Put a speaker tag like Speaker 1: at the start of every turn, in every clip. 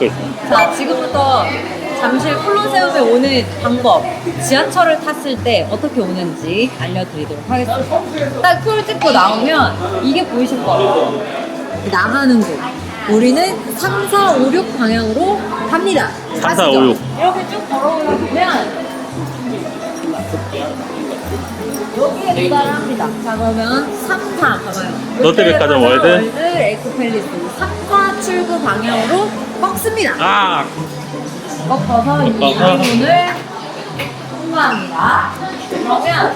Speaker 1: 찍고 있습니다.
Speaker 2: 자, 지금부터 잠실 콜로세움에 오는 방법, 지하철을 탔을 때 어떻게 오는지 알려드리도록 하겠습니다. 딱 표를 찍고 나오면 이게 보이실 거예요. 나가는 곳. 우리는 3, 4, 5, 6 방향으로 갑니다.
Speaker 1: 3, 4, 5,
Speaker 2: 가시죠.
Speaker 1: 6.
Speaker 2: 이렇게 쭉 걸어오면 여기에 도달합니다. 자, 그러면 3, 4 가봐요.
Speaker 1: 롯데백화점 월드.
Speaker 2: 월드, 에코팰리스 3, 4 출구 방향으로 꺾습니다.
Speaker 1: 아!
Speaker 2: 꺾어서 이
Speaker 1: 꺾어서.
Speaker 2: 문을 통과합니다. 그러면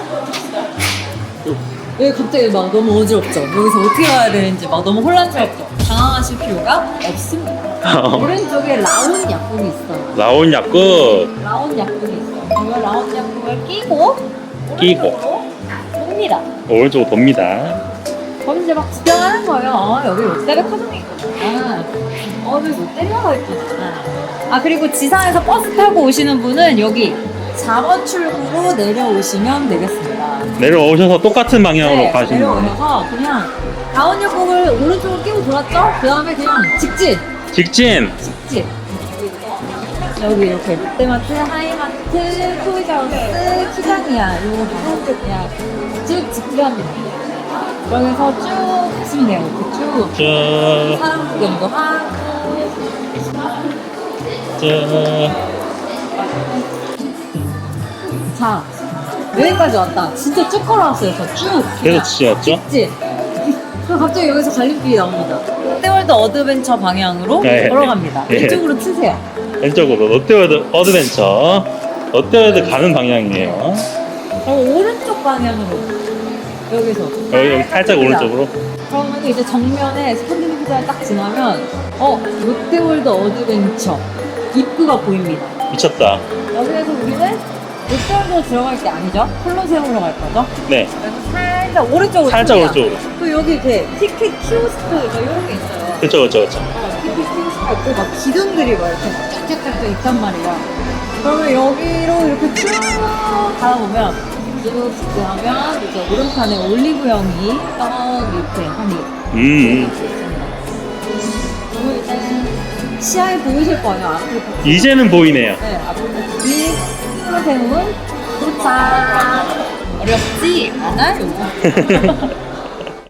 Speaker 2: 여기 갑자기 막 너무 어지럽죠? 여기서 어떻게 가야 되는지 막 너무 혼란스럽죠? 당황하실 필요가 없습니다. 오른쪽에 라온 약국이 있어요.
Speaker 1: 라온 약국
Speaker 2: 라온 약국이 있어요. 이거 라온 약국을 끼고
Speaker 1: 끼고.
Speaker 2: 오른쪽으로 봅니다.
Speaker 1: 오른쪽으로 돕니다.
Speaker 2: 그럼 이제 막 구경하는 거예요. 어, 여기 롯데백화점이 있구나. 어, 여기 롯데리아가 있구나. 아, 그리고 지상에서 버스 타고 오시는 분은 여기 4번 출구로 내려오시면 되겠습니다.
Speaker 1: 내려오셔서 똑같은 방향으로 가시는 거예요.
Speaker 2: 네, 내려오셔서 그냥 라온역국을 오른쪽으로 끼고 돌았죠? 그 다음에 그냥 직진!
Speaker 1: 직진!
Speaker 2: 직진! 여기 이렇게 롯데마트, 하이마트, 토이자우스, 키자니아 이거 하나씩이야 쭉 직진합니다. 그러면서 쭉 이렇게 쭉
Speaker 1: 쭉,
Speaker 2: 사람 구경도 하고
Speaker 1: 쭉.
Speaker 2: 자 여기까지 왔다. 진짜 쭉 걸어왔어요. 저 쭉.
Speaker 1: 계속 지었죠?
Speaker 2: 직진. 그럼 갑자기 여기서 갈림길이 나옵니다. 롯데월드 어드벤처 방향으로
Speaker 1: 네.
Speaker 2: 걸어갑니다.
Speaker 1: 네.
Speaker 2: 이쪽으로 트세요.
Speaker 1: 왼쪽으로 롯데월드 어드벤처. 롯데월드 가는 방향이에요.
Speaker 2: 그럼 오른쪽 방향으로 여기서
Speaker 1: 여기, 여기 살짝. 오른쪽으로.
Speaker 2: 그러면 이제 정면에 피자를 딱 지나면 어 롯데월드 어드벤처 입구가 보입니다.
Speaker 1: 미쳤다.
Speaker 2: 여기에서 우리는 롯데월드로 들어갈 게 아니죠? 콜로세움으로 갈 거죠?
Speaker 1: 네.
Speaker 2: 그래서 살짝 오른쪽으로
Speaker 1: 살짝. 오른쪽으로.
Speaker 2: 또 여기 이렇게 티켓 키오스크 뭐 이런 게 있어요.
Speaker 1: 그쵸, 그쵸, 그쵸.
Speaker 2: 어, 티켓 키오스크가 있고 막 기둥들이 막 이렇게 쫙쫙쫙쫙 있단 말이야. 그러면 여기로 이렇게 쭉 가다 보면 쭉 직진하면 이제 오른편에 올리브영이 떡 이렇게 하니
Speaker 1: 음,
Speaker 2: 일단 시야에 보이실 거예요. 앞에
Speaker 1: 음. 이제는 보이네요.
Speaker 2: 네, 앞에 이 콜로세움은 도착. 어렵지 않아요.